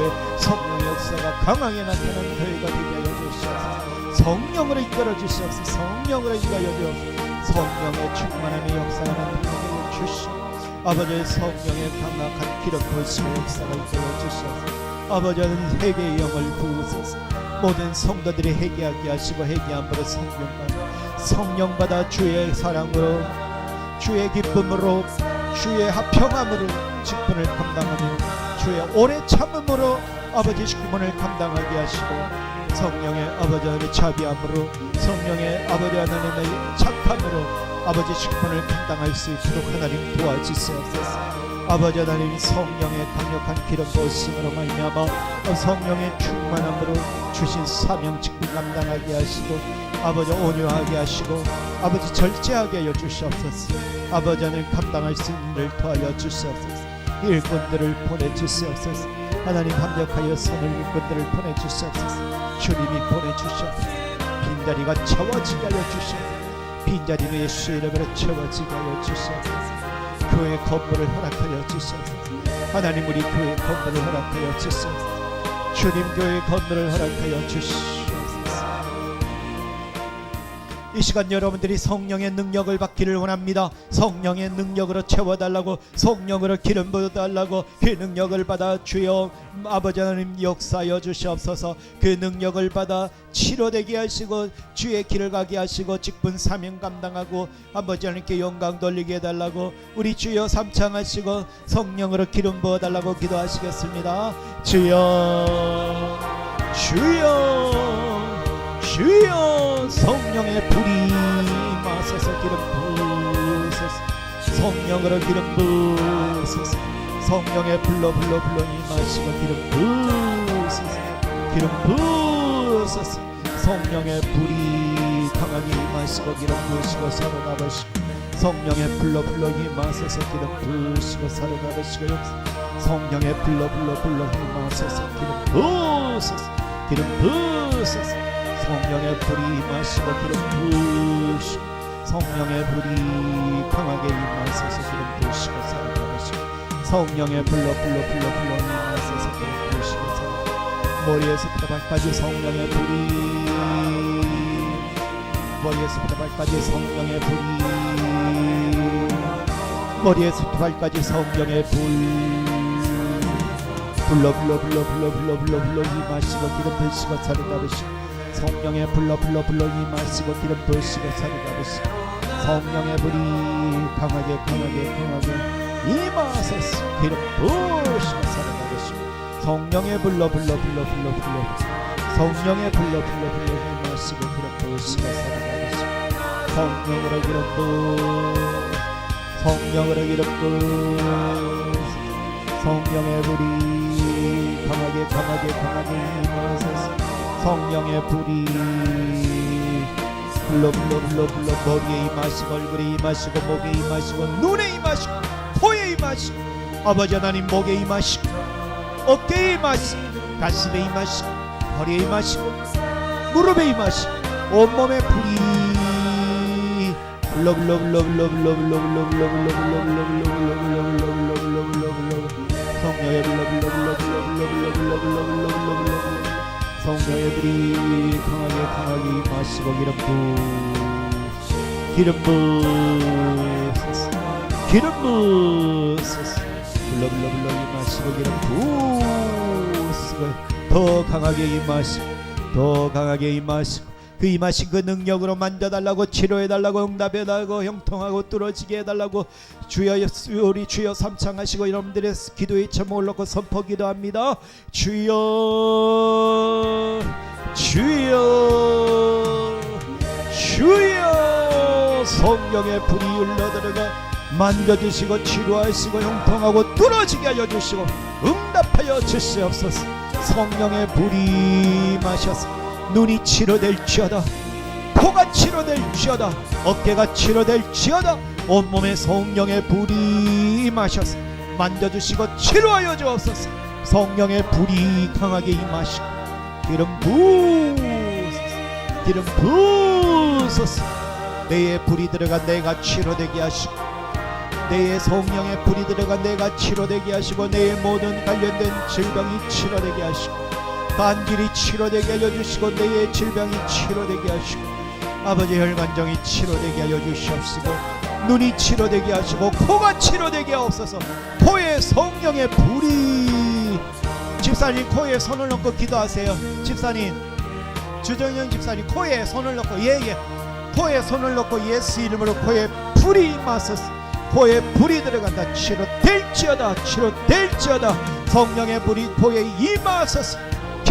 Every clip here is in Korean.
교회 성령의 역사가 강하게 나타나는 교회가 되게 하여 주시옵소서. 성령으로 이끌어 주시옵소서. 성령으로 인도하여 주옵소서. 성령의 충만함의 역사가 나타나게 주시옵소서. 아버지의 성령의 강력한 기름 부으심의 역사가 하여 주시옵소서. 아버지는 회개의 영을 부으소서. 모든 성도들이 회개하게 하시고 회개함으로 성령받아 성령받아 주의 사랑으로 주의 기쁨으로 주의 합평함으로 직분을 감당하며 주의 오래 참음으로 아버지 직분을 감당하게 하시고 성령의 아버지 하나님의 자비함으로 성령의 아버지 하나님의 착함으로 아버지 직분을 감당할 수 있도록 하나님 도와주시옵소서. 아버지 하나님 성령의 강력한 기름 부으심으로 말미암아 성령의 충만함으로 주신 사명 직분 감당하게 하시고 아버지 온유하게 하시고 아버지 절제하게 하여 주시옵소서. 아버지 하나님 감당할 수 있는 일을 도하여 주시옵소서 일꾼들을 보내주시옵소서. 하나님 합력하여 선을 일꾼들을 보내주시옵소서. 주님이 보내주시옵소서. 빈자리가 채워지게 하여 주시옵소서. 빈자리는 예수 이름으로 채워지게 하여 주시옵소서. 교회 건물을 허락하여 주시옵소서. 하나님 우리 교회 건물을 허락하여 주시옵소서. 주님 교회 건물을 허락하여 주시옵소서 이 시간 여러분들이 성령의 능력을 받기를 원합니다. 성령의 능력으로 채워달라고 성령으로 기름 부어달라고 그 능력을 받아 주여 아버지 하나님 역사여 주시옵소서 그 능력을 받아 치료되게 하시고 주의 길을 가게 하시고 직분 사명 감당하고 아버지 하나님께 영광 돌리게 해달라고 우리 주여 삼창하시고 성령으로 기름 부어달라고 기도하시겠습니다. 주여 주여 주여 성령의 마셔서 기름 부으소서. 성령으로 기름 부으소서. 성령의 불로 불로 불로 임하시고 기름 부으소서. 기름 부으소서. 성령의 불이 강하게 임하시고 기름 부으시고 사로나보시고 성령의 불로 불로 임하소서 기름 부으시고 사로나보시고 성령의 불로 불로 불로 임하소서 기름 부으소서. 기름 부으소서. 성령의 불이 임하시고 기름 부으시고 성령의 불이 강하게 임하소서 기름 부으시고 살아가시고 성령의 불로 불로 불로 불로 임하소서 기름 부으시고 살아 머리에서부터 발까지 성령의 불이 머리에서부터 발까지 성령의 불이 머리에서부터 발까지 성령의 불. 불러 불러 불러 불러 불러 불러 불러 임하시고 기름 부으시고 살아가시고 성령의 불러 불러 불러 임하시고 기름 부으시고 살아가시고 성령의 불이 강하게 강하게 강하게 임하소서 기름 부으시고 살아가시고 성령의 불러 불러 불러 불러 불러 성령의 불러 불러 불러 임하시고 기름 부으시고 살아가시고 성령으로 기름 부 성령으로 기름 부 성령의 불이 강하게 강하게 강하게 임하소서 성령의 불이 불러 불러 불러 불러 머리에 임하시고 얼굴에 임하시고 목에 임하시고 눈에 임하시고 코에 임하시고 아버지 하나님 목에 임하시고 어깨에 임하시고 가슴에 임하시고 허리에 임하시고 무릎에 임하시고 온몸에 불이 불러 불러 불러 불러 불러 불러 불러 불러 불러 불러 불러 불러 불러 불러 불러 불러 불러 불러 성령의 불러 불러 불러 불러 불러 불러 불러 불러 불러 불러 불러 불이 강하게 강하게 임하시고 기름 부 기름 부소서 기름 부소서 불러 불러 불러 임하시고 기름 부시고 더 강하게 임하시고 더 강하게 임하시고 그 임하신 그 능력으로 만져달라고 치료해달라고 응답해달라고 형통하고 뚫어지게 해달라고 주여 우리 주여 삼창하시고 여러분들의 기도의 제목을 놓고 선포 기도합니다. 주여 주여 주여. 성령의 불이 흘러들어가 만져주시고 치료하시고 형통하고 뚫어지게 하여 주시고 응답하여 주시옵소서. 성령의 불이 마셔서 눈이 치료될지어다. 코가 치료될지어다. 어깨가 치료될지어다. 온몸에 성령의 불이 마셔서 만져주시고 치료하여 주옵소서. 성령의 불이 강하게 임하시고 기름 부으소서. 기름 부으소서. 내에 불이 들어가 내가 치료되게 하시고 내의 성령의 불이 들어가 내가 치료되게 하시고 내의 모든 관련된 질병이 치료되게 하시고 간질이 치료되게 하여 주시고 내의 질병이 치료되게 하시고 아버지 혈관정이 치료되게 하여 주시옵시고 눈이 치료되게 하시고 코가 치료되게 하옵소서. 코에 성령의 불이. 집사님 코에 손을 넣고 기도하세요. 집사님 주정영 집사님 코에 손을 넣고 예예. 코에 손을 넣고 예수 이름으로 코에 불이 임하소서 코에 불이 들어간다. 치료될지어다 치료될지어다. 성령의 불이 코에 임하소서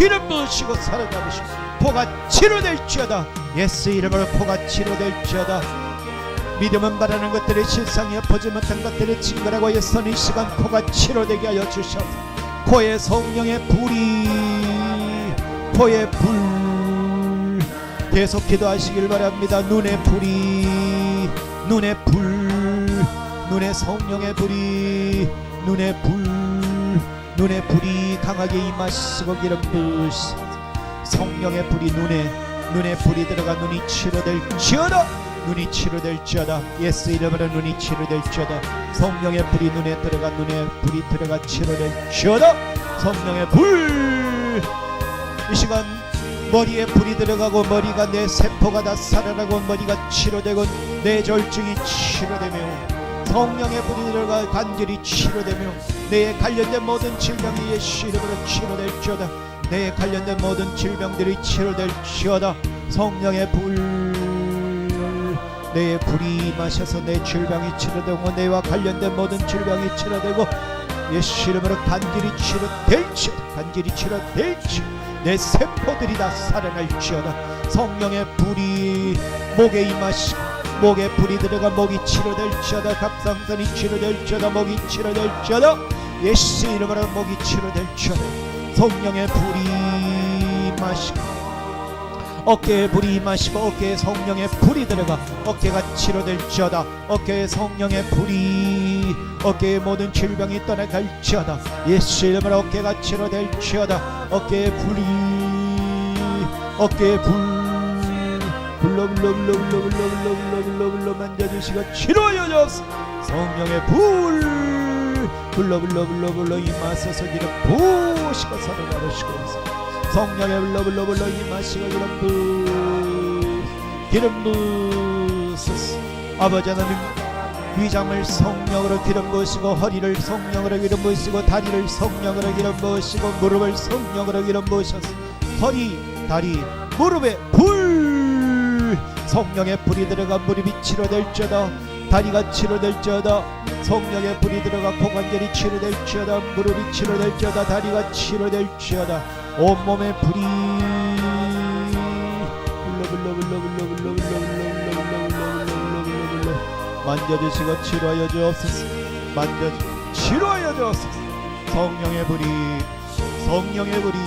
기름 부으시고 사로잡으시고 코가 치료될지어다. 예수 이름으로 코가 치료될지어다. 믿음은 바라는 것들의 실상이 엎어지 못한 것들의 징그라고 예선 이 시간 코가 치료되게 하여 주시옵소서. 코에 성령의 불이 코에 불. 계속 기도하시길 바랍니다. 눈에 불이 눈에 불 눈에 성령의 불이 눈에 불 눈에 불이 강하게 임하시고 기름 부으시. 성령의 불이 눈에 눈에 불이 들어가 눈이 치료될지어다 눈이 치료될지어다. 예수 이름으로 눈이 치료될지어다. 성령의 불이 눈에 들어가 눈에 불이 들어가 치료될지어다. 성령의 불! 이 시간 머리에 불이 들어가고 머리가 내 세포가 다 살아나고 머리가 치료되고 내 절증이 치료되며 성령의 들어가 간절히 치료되며 내 관련된 모든 질병이 예수 이름으로 치료될지어다. 내 관련된 모든 질병들이 치료될지어다. 성령의 불내 불이 마셔서 내 질병이 치료되고 내와 관련된 모든 질병이 치료되고 예수 이름으로 간절히 치료될지어다. 간절히 치료될지 내 세포들이 다 살아날지어다. 성령의 불이 목에 임하시고 목에 불이 들어가 목이 치료될지어다. 갑상선이 치료될지어다. 목이 치료될지어다. 예수 이름으로 목이 치료될지어다. 성령의 불이 마시고 어깨에 불이 임하시고 어깨에 성령의 불이 들어가 어깨가 치료될지어다. 어깨에 성령의 불이 어깨의 모든 질병이 떠나갈지어다. 예수 이름으로 어깨가 치료될지어다. 어깨에 불이 어깨에 불 불러 불러 불러 불러 불러 불러 불러 불러 만져주시고 치료하여 주옵소서. 성령의 불. 불러 불러 불러 불러 임하소서 기름 부으시고 서로 나르시고 성령의 불러 불러 불러 임하시고 기름 부. 기름 부으소서. 아버지 하나님 위장을 성령으로 기름 부으시고 허리를 성령으로 기름 부으시고 다리를 성령으로 기름 부으시고 무릎을 성령으로 기름 부으셔서. 허리 다리 무릎에 불 성령의 불이 들어가 무릎이 치료될지어다 다리가 치료될지어다 성령의 불이 들어가 코관절이 치료될지어다 무릎이 치료될지어다 다리가 치료될지어다 온몸의 불이 만져주시고 치료하여 주옵소서 만져 치료하여 주옵소서 성령의 불이 성령의 불이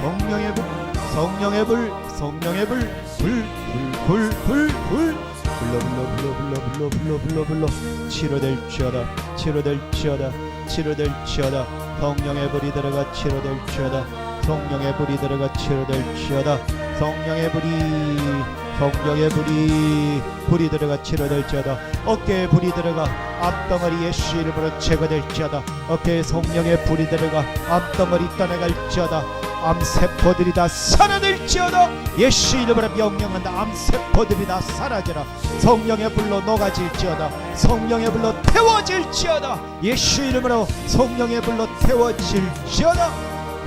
성령의 불 성령의 불 성령의 불 불불불불불 불러 불러 불러 불러 불러 불러 불러 치료될지어다 치료될지어다 치료될지어다. 성령의 불이 들어가 치료될지어다. 성령의 불이 들어가 치료될지어다. 성령의 불이 성령의 불이 불이 들어가 치료될지어다. 어깨에 불이 들어가 앞덩어리에 실부로 제거될지어다. 어깨에 성령의 불이 들어가 앞덩어리 떠나갈지어다. 암세포들이 다 살아낼지어다 예수 이름으로 명령한다. 암세포들이 다 사라져라. 성령의 불로 녹아질지어다. 성령의 불로 태워질지어다. 예수 이름으로 성령의 불로 태워질지어다.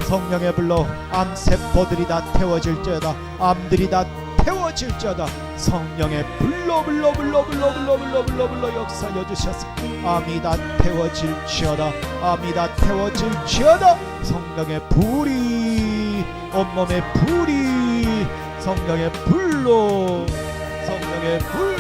성령의 불로 암세포들이 다 태워질지어다. 암들이 다 태워질지어다. 성령의 불로 불로 불로 불로 불로 불로 불로 불로 역사여 주셔서 암이 다 태워질지어다. 암이 다 태워질지어다. 성령의 불이 온몸에 불이 성령의 불로 성령의 불로.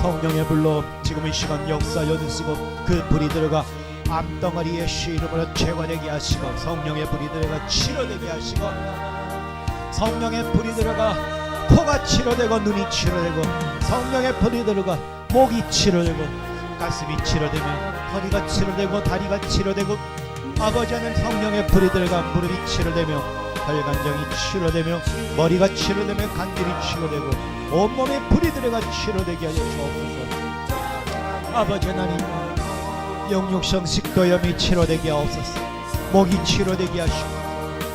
성령의 불로 지금 이 시간 역사여 주시고 그 불이 들어가 암덩어리의 시 이름으로 제거되게 하시고 성령의 불이 들어가 치료되게 하시고 성령의 불이 들어가 코가 치료되고 눈이 치료되고 성령의 불이 들어가 목이 치료되고 가슴이 치료되며 허리가 치료되고 다리가 치료되고 아버지 하는 성령의 불이 들어가 무릎이 치료되며 혈관정이 치료되며 머리가 치료되며 간질이 치료되고 온몸에 불이 들어가 치료되게 하여 주옵소서. 아버지 하나님 영육성 식도염이 치료되게 하옵소서. 목이 치료되게 하시고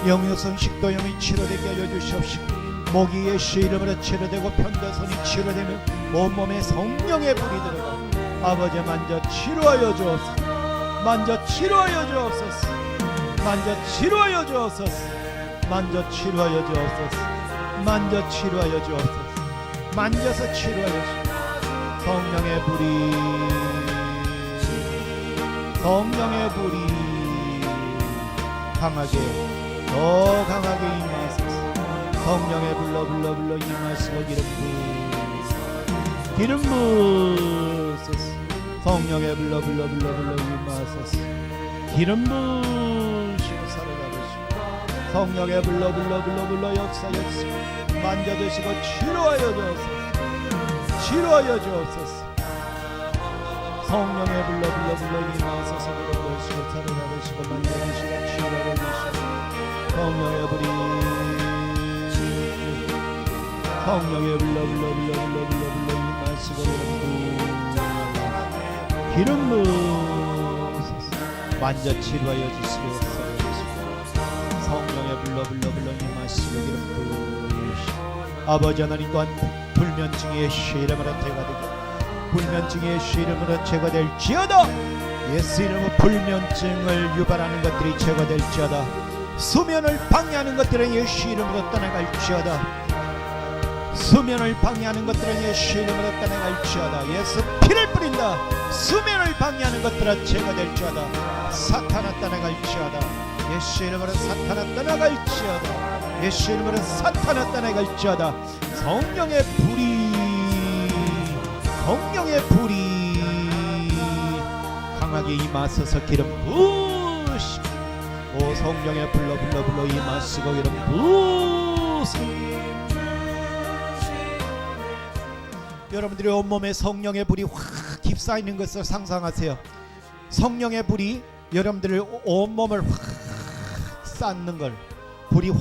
영육성 식도염이 치료되게 하여 주시옵시고 목이 예수 이름으로 치료되고 편도선이 치료되며 온몸에 성령의 불이 들어가 아버지 만져 치료하여 주옵소서. 만져 치료하여 주옵소서. 만져 치료하여 주옵소서. 만져 치료하여 주옵소서. 만져 치료하여 주옵소서. 만져서 치료하여 주옵소서. 성령의 불이. 성령의 불이 강하게 더 강하게 임하소서. 성령의 불러 불러 불러 임하시고 기름 부 기름 부소서. 성령의 불러 불러 불러 불러 임하소서. 기름 부시고 살아가시고 성령의 불러 불러 불러 불러 역사하시고 만져드시고 치료하여 주옵소서. 치료하여 주옵소서. 성령의 불러 불러 불러 임하소서. 기름 부시고 살아가시고 만져드시고 치료하여 주시고 성령의 불이 성령의 불러 불러 불러 불러 불러 불러 임하시고 기름 부으소서 만져 치료하여 주시옵소서 성령의 불러 불러 불러 임하시고 기름 부으시고 아버지 하나님 또한 불면증의 시름으로 제거되게 불면증의 시름으로 제거될 지어다 예수 이름으로 불면증을 유발하는 것들이 제거될지어다 수면을 방해하는 것들은 예수 이름으로 떠나갈지어다. 수면을 방해하는 것들은 예수 이름으로 떠나갈지어다. 예수 피를 뿌린다. 수면을 방해하는 것들은 제거될지어다. 사탄아 떠나갈지어다. 예수 이름으로 사탄아 떠나갈지어다. 예수 이름으로 사탄아 떠나갈지어다. 성령의 불이 성령의 불이 강하게 임하소서 기름 부으시고 오 성령의 불러 불러 불러 임하시고 기름 부으시고 여러분들이 온몸에 성령의 불이 확 휩싸 있는 것을 상상하세요. 성령의 불이 여러분들을 온몸을 확 쌓는 걸 불이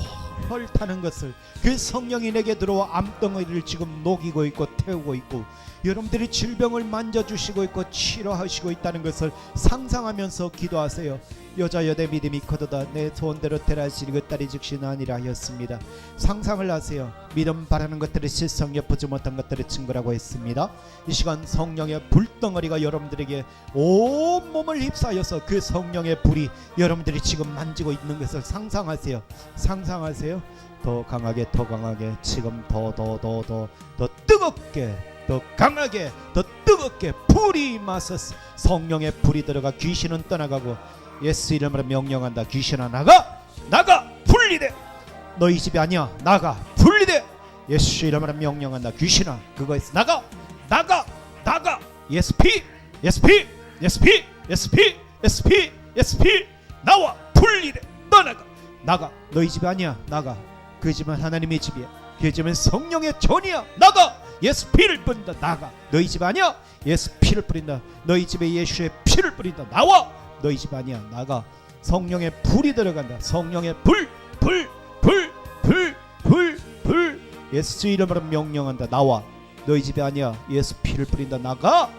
헐 타는 것을 그 성령이 내게 들어와 암덩어리를 지금 녹이고 있고 태우고 있고 여러분들이 질병을 만져주시고 있고 치료하시고 있다는 것을 상상하면서 기도하세요. 여자 여대 믿음이 커도다 내 소원대로 되라시리 그 딸이 즉시는 아니라 하였습니다. 상상을 하세요. 믿음 바라는 것들을 실성 엿보지 못한 것들을 증거라고 했습니다. 이 시간 성령의 불덩어리가 여러분들에게 온 몸을 휩싸여서 그 성령의 불이 여러분들이 지금 만지고 있는 것을 상상하세요. 상상하세요. 더 강하게 더 강하게 지금 더 더 더 더 더 뜨겁게 더 강하게 더 뜨겁게 불이 임하소서. 성령의 불이 들어가 귀신은 떠나가고 예수 이름으로 명령한다. 귀신아 나가! 나가! 분리돼 너희 집이 아니야. 나가! 분리돼 예수 이름으로 명령한다. 귀신아 그거에서 나가! 나가! 나가! 예수 피! 예수 피! 예수 피! 예수 피! 예수 피! 예수 피! 나와! 분리돼 떠나가! 나가! 너희 집이 아니야. 나가! 그 집은 하나님의 집이야. 그 집은 성령의 전이야. 나가 예수 피를 뿌린다 나가. 너희 집 아니야? 예수 피를 뿌린다. 너희 집에 예수의 피를 뿌린다. 나와. 너희 집 아니야. 나가. 성령의 불이 들어간다. 성령의 불 불 불 불 불 불. 예수 이름으로 명령한다. 나와. 너희 집이 아니야. 예수 피를 뿌린다. 나가.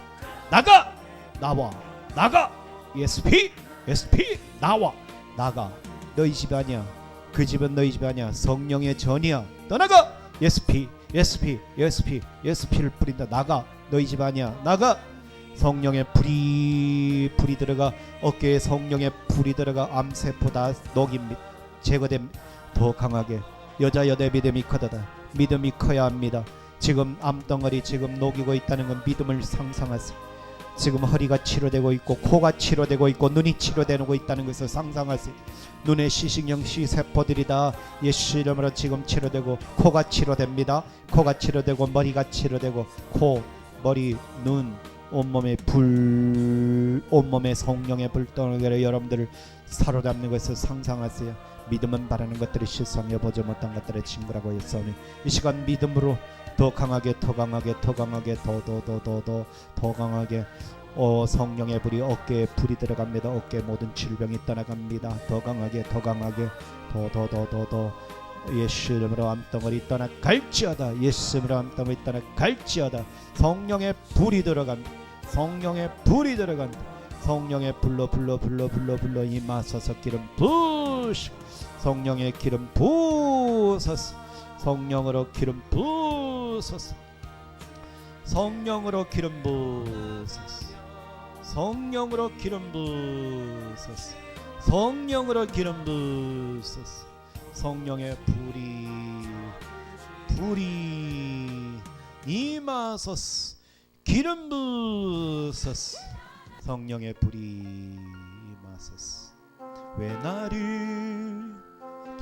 나가. 나와. 나가. 예수 피 예수 피. 나와. 나가. 너희 집 아니야. 그 집은 너희 집 아니야. 성령의 전이야. 떠나가. 예수 피 예수 피 예수 피 예수 피를 뿌린다. 나가 너희 집 아니야. 나가. 성령의 불이 불이 들어가. 어깨에 성령의 불이 들어가 암세포 다. 녹임 제거됨. 더 강하게. 여자 여대 믿음이 커다다. 믿음이 커야 합니다. 지금 암덩어리 지금 녹이고 있다는 건 믿음을 상상하세요 지금 허리가 치료되고 있고 코가 치료되고 있고 눈이 치료되고 있다는 것을 상상하세요. 눈의 시신경 시세포들이 다. 예수 이름으로 지금 치료되고 코가 치료됩니다. 코가 치료되고 머리가 치료되고 코 머리 눈 온몸에 불 온몸에 성령의 불덩어리로 여러분들을 사로잡는 것을 상상하세요 믿음은 바라는 것들이 실상해 보지 못한 것들의 친구라고 했사오니 이 시간 믿음으로 더 강하게 더 강하게 더 강하게 더 더 더 더 더 더 강하게 오 성령의 불이 어깨에 불이 들어갑니다. 어깨 모든 질병이 떠나갑니다. 더 강하게 더 강하게 더 더 더 더더 예수 이름으로 암덩어리 떠나 갈지어다 예수 이름으로 암덩어리 떠나 갈지어다 성령의 불이 들어간다 성령의 불이 들어간다 성령의 불로 불로 불로 불로 불로 임하소서 기름 부으시 성령의 기름 부으소서. 성령으로 기름 부으소서. 성령으로 기름 부으소서. 성령으로 기름 부으소서. 성령으로 기름 부으소서. 성령의 불이 불이 임하소서. 기름 부으소서. 성령의 불이 임하소서. 왜 나를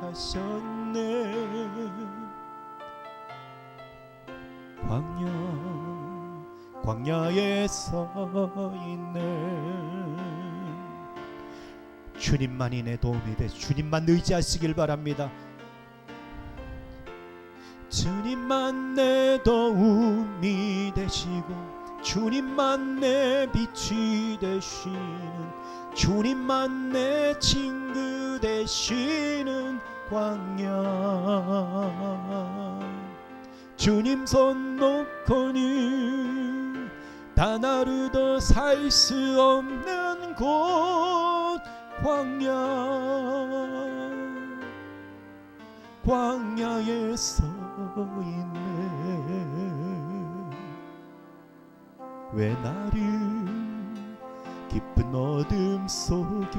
하셨네. 광야 광야에 서 있네. 주님만이 내 도움이 돼. 주님만 의지하시길 바랍니다. 주님만 내 도움이 되시고 주님만 내 빛이 되시는 주님만 내 친구 되시는 광야. 주님 손 놓고는 단 하루도 살 수 없는 곳 광야. 광야에 서 있네. 왜 나를 깊은 어둠 속에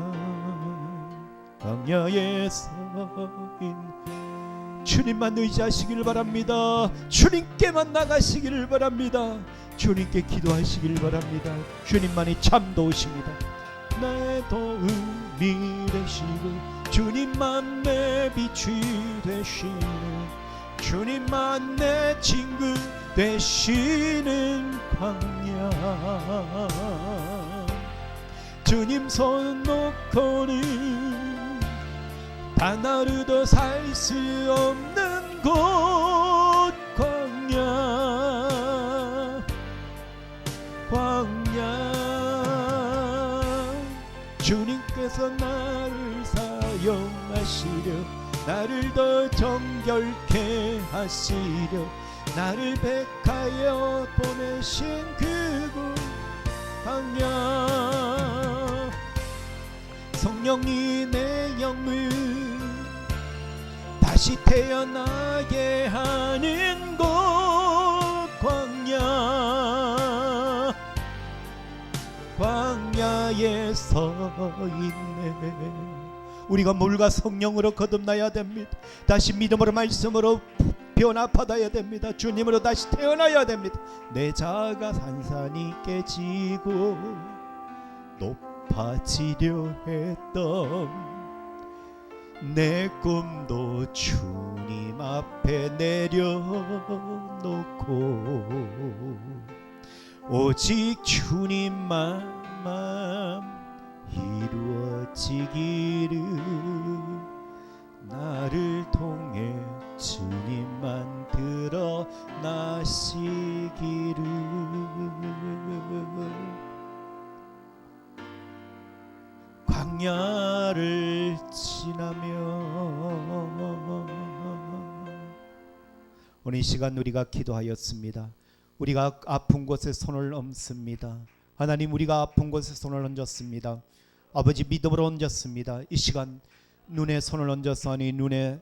광야에 서인. 주님만 의지하시길 바랍니다. 주님께만 나가시기를 바랍니다. 주님께 기도하시길 바랍니다. 주님만이 참 도우십니다. 내 도움이 되시고 주님만 내 빛이 되시는 주님만 내 친구 되시는 광야. 주님 손 놓고는 단 하루도 살 수 없는 곳 광야. 광야. 주님께서 나를 사용하시려 나를 더 정결케 하시려 나를 백하여 보내신 그곳 광야. 성령이 내 영을 다시 태어나게 하는 곳 광야. 광야에 서 있네. 우리가 물과 성령으로 거듭나야 됩니다. 다시 믿음으로 말씀으로 변화받아야 됩니다. 주님으로 다시 태어나야 됩니다. 내 자아가 산산이 깨지고 높아지려 했던 내 꿈도 주님 앞에 내려놓고 오직 주님만 이루어지기를 나를 통해 주님만 드러나시기를 광야를 지나며 오늘 이 시간 우리가 기도하였습니다. 우리가 아픈 곳에 손을 얹습니다. 하나님 우리가 아픈 곳에 손을 얹었습니다. 아버지 믿음으로 얹었습니다. 이 시간 눈에 손을 얹었사오니 눈에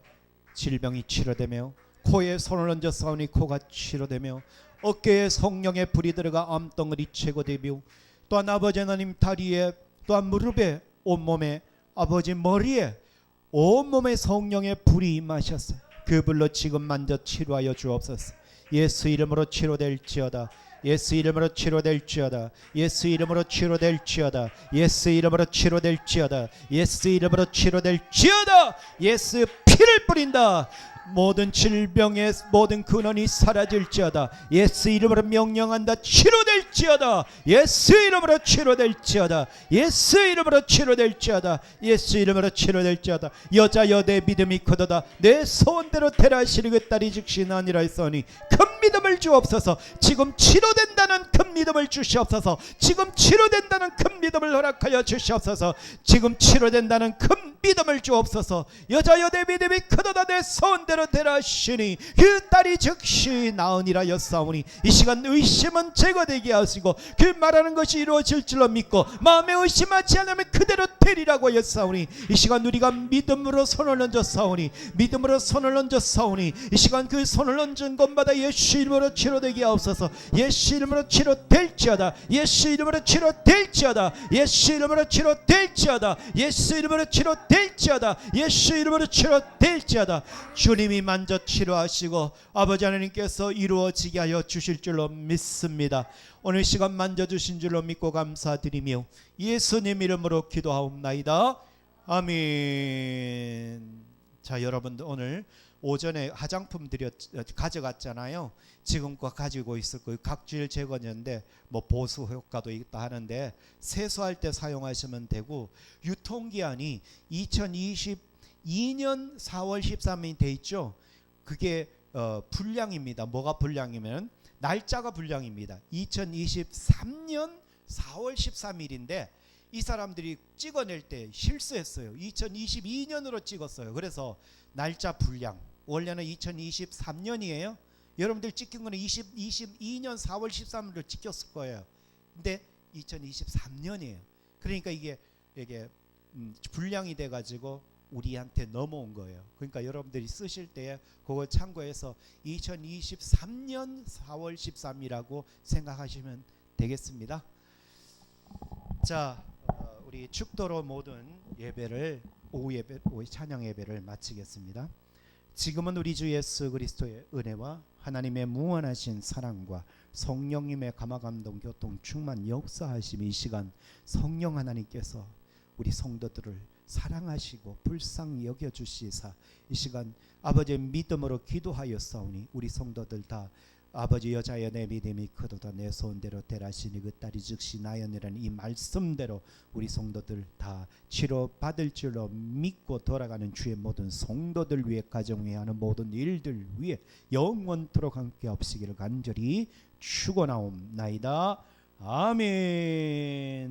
질병이 치료되며 코에 손을 얹었사오니 코가 치료되며 어깨에 성령의 불이 들어가 암덩어리 제거되며 또한 아버지 하나님 다리에 또한 무릎에 온몸에 아버지 머리에 온몸에 성령의 불이 임하셨어요. 그 불로 지금 만져 치료하여 주옵소서. 예수 이름으로 치료될지어다. 예수 이름으로 치료될지어다. 예수 이름으로 치료될지어다. 예수 이름으로 치료될지어다. 예수 이름으로 치료될지어다. 예수 피를 뿌린다. 모든 질병의 모든 근원이 사라질지어다. 예수 이름으로 명령한다. 치료될지어다. 예수 이름으로 치료될지어다. 예수 이름으로 치료될지어다. 예수 이름으로 치료될지어다. 여자 여대 믿음이 크도다. 내 소원대로 되라시리 그 딸이 즉시 아니라 했으니 큰 믿음을 주옵소서. 지금 치료된다는 큰 믿음을 주시옵소서. 지금 치료된다는 큰 믿음을 허락하여 주시옵소서. 지금 치료된다는 큰 믿음을 주옵소서. 여자 여대 믿음이 크도다 내 소원대로 되라시니 그 딸이 즉시 나으니라 였사오니 이 시간 의심은 제거되게 하시고 그 말하는 것이 이루어질 줄로 믿고 마음에 의심하지 않으면 그대로 되리라고 였사오니 이 시간 우리가 믿음으로 손을 얹어 사오니 믿음으로 손을 얹어 사오니 이 시간 그 손을 얹은 곳마다 예수 이름으로 치료되게 하옵소서. 예수 이름으로 치료될지어다. 예수 이름으로 치료될지어다. 예수 이름으로 치료될지어다. 예수 이름으로 치료 될지어다. 예수 이름으로 치료 될지어다. 주님이 만져 치료하시고 아버지 하나님께서 이루어지게 하여 주실 줄로 믿습니다. 오늘 시간 만져 주신 줄로 믿고 감사드리며 예수님 이름으로 기도하옵나이다. 아멘. 자 여러분들 오늘 오전에 화장품 드렸 가져갔잖아요. 지금껏 가지고 있을 거예요. 각질 제거제인데 뭐 보수 효과도 있다 하는데 세수할 때 사용하시면 되고 유통기한이 2022년 4월 13일이 돼 있죠. 그게 어, 불량입니다. 뭐가 불량이면 날짜가 불량입니다. 2023년 4월 13일인데 이 사람들이 찍어낼 때 실수했어요. 2022년으로 찍었어요. 그래서 날짜 불량. 원래는 2023년이에요. 여러분들 찍힌 거는 20, 22년 4월 13일로 찍혔을 거예요. 근데 2023년이에요. 그러니까 이게 이게 음, 불량이 돼 가지고 우리한테 넘어온 거예요. 그러니까 여러분들이 쓰실 때 그걸 참고해서 2023년 4월 13일이라고 생각하시면 되겠습니다. 자, 어, 우리 축도로 모든 예배를 오후 예배, 오후 찬양 예배를 마치겠습니다. 지금은 우리 주 예수 그리스도의 은혜와 하나님의 무한하신 사랑과 성령님의 감화감동 교통 충만 역사하심 이 시간 성령 하나님께서 우리 성도들을 사랑하시고 불쌍히 여겨 주시사 이 시간 아버지의 믿음으로 기도하였사오니 우리 성도들 다 아버지 여자여 내 믿음이 크도다 내 소원대로 되라시니 그 딸이 즉시 나였느라는 이 말씀대로 우리 성도들 다 치료 받을 줄로 믿고 돌아가는 주의 모든 성도들 위해 가정 위에 하는 모든 일들 위해 영원토록 함께 없으기를 간절히 축원하옵나이다 아멘.